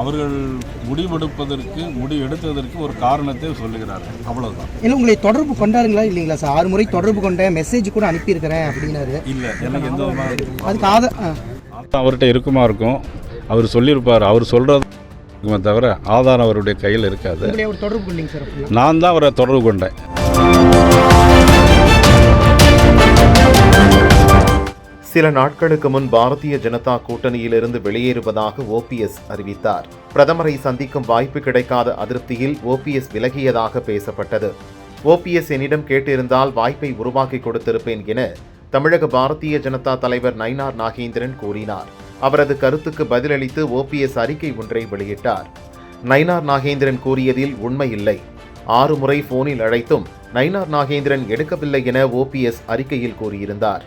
அவர்கள் முடிவெடுப்பதற்கு முடி எடுத்ததற்கு ஒரு காரணத்தை சொல்லுகிறார்கள். அவ்வளவுதான். இல்லை உங்களை தொடர்பு கொண்டாருங்களா? இல்லைங்களா சார்? ஆறு முறை தொடர்பு கொண்டேன் மெசேஜ் கூட அனுப்பியிருக்கிறேன் அப்படின்னாரு. இல்லை எனக்கு எந்த அதுக்கு ஆத. அவர்கிட்ட இருக்குமா இருக்கும்? அவர் சொல்லியிருப்பார். அவர் சொல்கிறது தவிர ஆதாரம் அவருடைய கையில் இருக்காது. நான் தான் அவரை தொடர்பு கொண்டேன். சில நாட்களுக்கு முன் பாரதிய ஜனதா கூட்டணியிலிருந்து வெளியேறுவதாக ஓபிஎஸ் அறிவித்தார். பிரதமரை சந்திக்கும் வாய்ப்பு கிடைக்காத அதிருப்தியில் ஓபிஎஸ் விலகியதாக பேசப்பட்டது. ஓபிஎஸ் என்னிடம் கேட்டிருந்தால் வாய்ப்பை உருவாக்கி கொடுத்திருப்பேன் என தமிழக பாரதிய ஜனதா தலைவர் நயினார் நாகேந்திரன் கூறினார். அவரது கருத்துக்கு பதிலளித்து ஓபிஎஸ் அறிக்கை ஒன்றை வெளியிட்டார். நயினார் நாகேந்திரன் கூறியதில் உண்மை இல்லை. ஆறு முறை போனில் அழைத்தும் நயினார் நாகேந்திரன் எடுக்கவில்லை என ஓபிஎஸ் அறிக்கையில் கூறியிருந்தார்.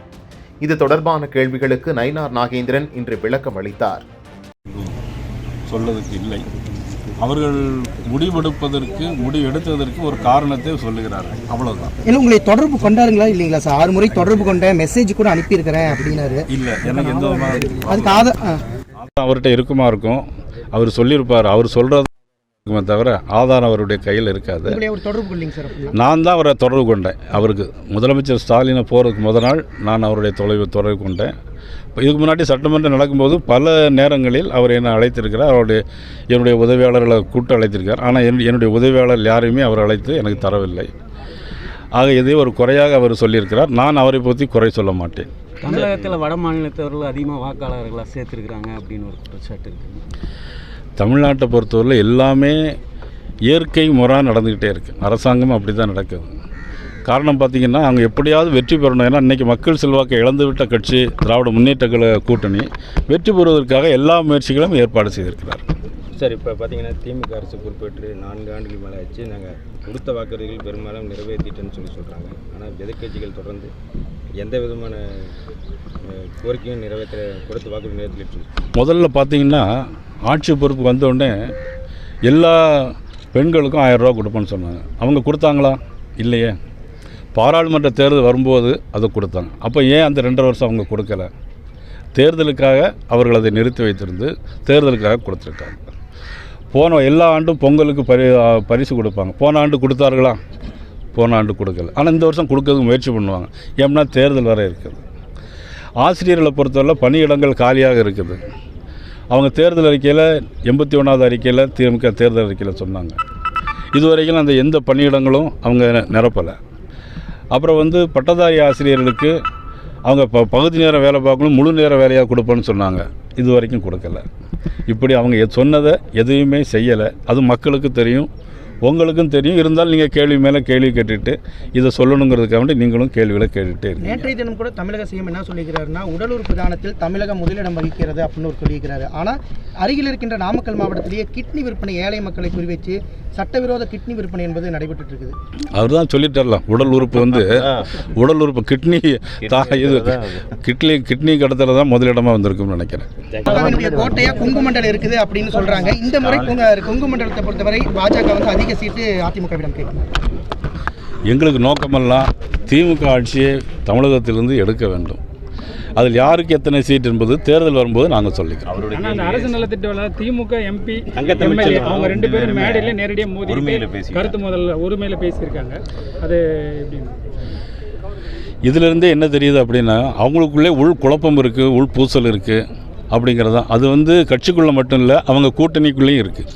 இது தொடர்பான கேள்விகளுக்கு நயினார் நாகேந்திரன் இன்று விளக்கம் அளித்தார். சொல்வதற்கு இல்லை. அவர்கள் முடிவெடுப்பதற்கு முடி எடுத்ததற்கு ஒரு காரணத்தை சொல்லுகிறார்கள். அவ்வளவுதான். இல்லை உங்களை தொடர்பு கொண்டாருங்களா? இல்லைங்களா சார் ஆறு முறை தொடர்பு கொண்டேன் மெசேஜ் கூட அனுப்பியிருக்கிறேன் அப்படின்னாரு. இல்லை எனக்கு எந்த அதுக்கு. அவர்கிட்ட இருக்குமா இருக்கும். அவர் சொல்லியிருப்பார். அவர் சொல்கிறது இருக்குமே தவிர ஆதாரம் அவருடைய கையில் இருக்காது. நான் தான் அவரை தொடர்பு கொண்டேன். அவருக்கு முதலமைச்சர் ஸ்டாலினை போகிறதுக்கு முத நாள் நான் அவருடைய தொலைவு தொடர்பு கொண்டேன். இதுக்கு முன்னாடி சட்டமன்றம் நடக்கும்போது பல நேரங்களில் அவர் என்னை அழைத்திருக்கிறார். அவருடைய என்னுடைய உதவியாளர்களை கூட்டு அழைத்திருக்கார் ஆனால் என் என்னுடைய உதவியாளர் யாரையுமே அவர் அழைத்து எனக்கு தரவில்லை. ஆக இதை ஒரு குறையாக அவர் சொல்லியிருக்கிறார். நான் அவரை பற்றி குறை சொல்ல மாட்டேன். தமிழகத்தில் வட மாநிலத்தவர்கள் அதிகமாக வாக்காளர்களாக சேர்த்துருக்குறாங்க அப்படின்னு ஒரு குற்றச்சாட்டு இருக்குது தமிழ்நாட்டை பொறுத்தவரையில் எல்லாமே இயற்கை முறை நடந்துக்கிட்டே இருக்குது அரசாங்கம் அப்படி தான் நடக்குது. காரணம் பார்த்தீங்கன்னா அவங்க எப்படியாவது வெற்றி பெறணும். ஏன்னா இன்றைக்கி மக்கள் செல்வாக்கை இழந்துவிட்ட கட்சி திராவிட முன்னேற்ற கழக கூட்டணி வெற்றி பெறுவதற்காக எல்லா முயற்சிகளும் ஏற்பாடு செய்திருக்கிறார் சார் இப்போ பார்த்தீங்கன்னா திமுக அரசு பொறுப்பேற்று நான்கு ஆண்டுகள் மேலே ஆச்சு. நாங்கள் கொடுத்த வாக்குறுதிகள் பெரும்பாலும் நிறைவேற்றிட்டேன்னு சொல்லி சொல்கிறாங்க ஆனால் எதிர்கட்சிகள் தொடர்ந்து எந்த விதமான கோரிக்கையும் நிறைவேற்ற கொடுத்த வாக்குறுதி நிறைவேற்றிட்டு முதல்ல பார்த்தீங்கன்னா ஆட்சி பொறுப்பு வந்தோடனே எல்லா பெண்களுக்கும் ஆயிரம் ரூபா கொடுப்பேன்னு சொன்னாங்க. அவங்க கொடுத்தாங்களா? இல்லையே. பாராளுமன்ற தேர்தல் வரும்போது அதை கொடுத்தாங்க. அப்போ ஏன் அந்த ரெண்டரை வருஷம் அவங்க கொடுக்கல? தேர்தலுக்காக அவர்கள் அதை நிறுத்தி வைத்திருந்து தேர்தலுக்காக கொடுத்துருக்காங்க. போன எல்லா ஆண்டும் பொங்கலுக்கு பரி பரிசு கொடுப்பாங்க. போன ஆண்டு கொடுத்தார்களா? போன ஆண்டு கொடுக்கல. ஆனால் இந்த வருஷம் கொடுக்கறதுக்கு முயற்சி பண்ணுவாங்க. ஏன்னா தேர்தல் வர இருக்குது. ஆசிரியர்களை பொறுத்தவரை பணியிடங்கள் காலியாக இருக்குது. அவங்க தேர்தல் அறிக்கையில் எண்பத்தி ஒன்றாவது அறிக்கையில் திமுக தேர்தல் அறிக்கையில் சொன்னாங்க. இதுவரைக்கும் அந்த எந்த பணியிடங்களும் அவங்க நிரப்பலை. அப்புறம் வந்து பட்டதாரி ஆசிரியர்களுக்கு அவங்க ப பகுதி நேரம் வேலை பார்க்கணும் முழு நேர வேலையாக கொடுப்பேன்னு சொன்னாங்க. இது வரைக்கும் கொடுக்கல. இப்படி அவங்க சொன்னதை எதையுமே செய்யலை. அது மக்களுக்கு தெரியும். உங்களுக்கும் தெரியும். இருந்தாலும் நீங்கள் கேள்வி மேலே கேள்வி கேட்டுட்டு இதை சொல்லணுங்கிறதுக்காக நீங்களும் கேள்விகளை கேட்டுகிட்டே இருக்கீங்க நேற்றைய தினம் கூட தமிழக சிஎம் என்ன சொல்லியிருக்கிறாருன்னா உடல் உறுப்பு தமிழகம் முதலிடம் வகிக்கிறது அப்படின்னு ஒரு சொல்லியிருக்கிறாரு. ஆனால் அருகில் இருக்கின்ற நாமக்கல் மாவட்டத்திலேயே கிட்னி விற்பனை ஏழை மக்களை குறிவைச்சு சட்டவிரோத கிட்னி விற்பனை என்பது நடைபெற்று இருக்குது அவர் தான் சொல்லிட்டார்ல உடல் உறுப்பு வந்து உடல் உறுப்பு கிட்னி இது கிட்னி கிட்னி கடத்தல தான் முதலிடமாக வந்திருக்கும்னு நினைக்கிறேன். பாஜகவினுடைய கோட்டையா கொங்கு மண்டலம் இருக்குது அப்படின்னு சொல்றாங்க. இந்த முறை கொங்கு கொங்கு மண்டலத்தை பொறுத்தவரை பாஜக வந்து அதிக சீட்டு அதிமுகவிடம் கேட்கும் எங்களுக்கு நோக்கமெல்லாம் திமுக ஆட்சியை தமிழகத்திலிருந்து எடுக்க வேண்டும். அதில் யாருக்கு எத்தனை சீட் என்பது தேர்தல் வரும்போது நாங்கள் சொல்லிக்கிறோம். அரசு நலத்திட்ட திமுக எம்பி அவங்க ரெண்டு பேரும் மேடையில நேரடியாக மோதி கருத்து முதல்ல உரிமையில பேசியிருக்காங்க. அது எப்படி? இதிலிருந்தே என்ன தெரியுது அப்படின்னா அவங்களுக்குள்ளே உள் குழப்பம் இருக்குது உள் பூசல் இருக்குது அப்படிங்கிறது தான் அது வந்து கட்சிக்குள்ளே மட்டும் இல்லை அவங்க கூட்டணிக்குள்ளேயும் இருக்குது